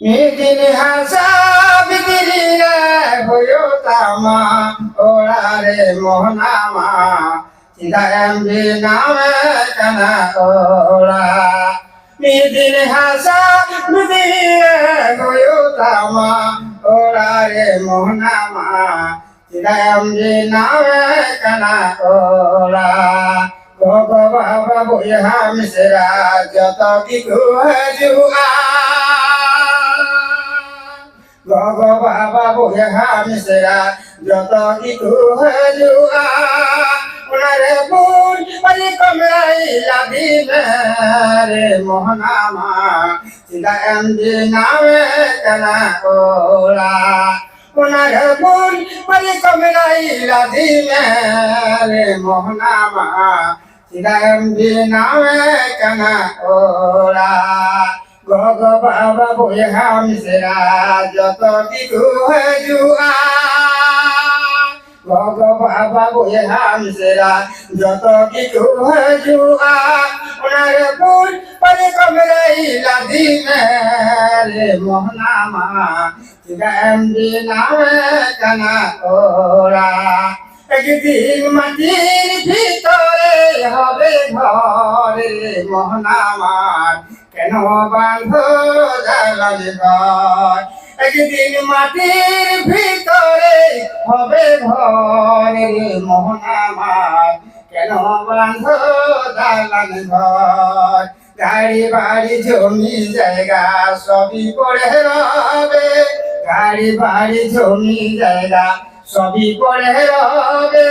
মিদিন হাসা বিদিরিয়া হয়ো তামা ওড়ারে মোহনামা। চিদায়াম নামে কানা ওড়া। মিদিন হাসা বিদিরিয়া হয়ো তামা ওড়ারে মোহনামা। চিদায়াম নামে কানা ওড়া। ভগ বাবা বইহা মিশ্রা যত কি গুয়া গগ বাবা মিশ্রা যত কি গুয়া উনারে বুন পারি কমলাই লাভি রে মোহনামা চিদা এমদি নামে কানা ওলা উনার বুন পারি কমলাই লাভি রে মোহনামা চিদা এমদি নামে কানা গগ বাবা বইহা মিশ্রা যত কি গুয়া গগ বাবা বইহা মিশ্রা যত কিছু জুয়া। ওনার লাদি রে মোহনামা চিরাম দিনামে কানা ওরা। একদিন মাটির ভিতরে হবে ঘরে মোহনামার কেন বাঁধ জ্বালান ঘর একদিন মাটির ভিতরে হবে ঘরে মোহনামার কেন বাঁধ দালান ঘর? গাড়ি বাড়ি, জমি, জায়গা সবই পড়ে রবে। গাড়ি বাড়ি, জমি, জায়গা সবই পড়ে রবে।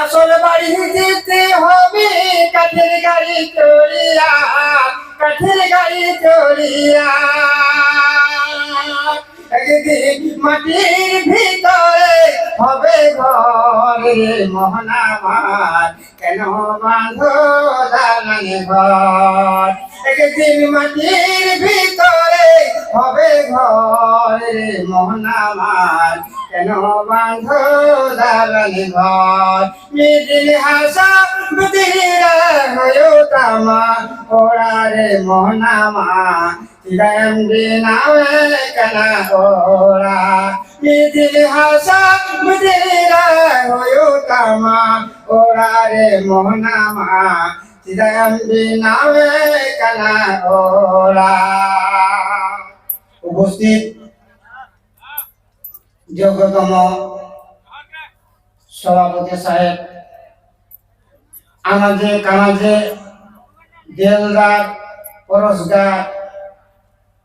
আসল বাড়ি যেতে হবে, কাঠের গাড়ি চড়িয়া চড়িয়া একদিন মাটির ভিতরে হবে ঘরে মোহনামার কেন বাঁধ দালান ঘর? একদিন মাটির ভিতরে হবে ঘরে মোহনামার কেন বাঁধ দালান ঘর? মিদিন হাসা বুদিরা হয়ো তামা ওরারে মোহনামা চিরাম দিনামে কানা ওরা? মিদিন হাসা বুদিরা হয়ো তামা ওরারে মোহনামা চিরাম দিনামে কানা ওরা? উপস্থিত যোগ্যতম সভাপতি সাহেব আমাজে কামাজে দেলদার, পরশগার,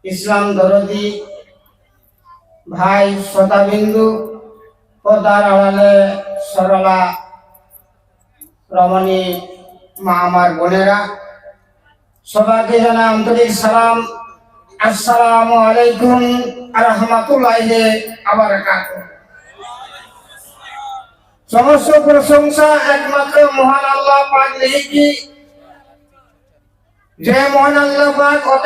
ইসলাম দরদি, ভাই শতাবিন্দু পদার আড়ালে সরলা, রমণী মা আমার বোনেরা, সবাইকে জানা আন্তরিক সালাম। আসসালামু আলাইকুম রহমতুল্লাহ আবার সমস্ত প্রশংসা একমাত্র মহান আল্লাহ পাক কি যে মহান আল্লাহ পাক অত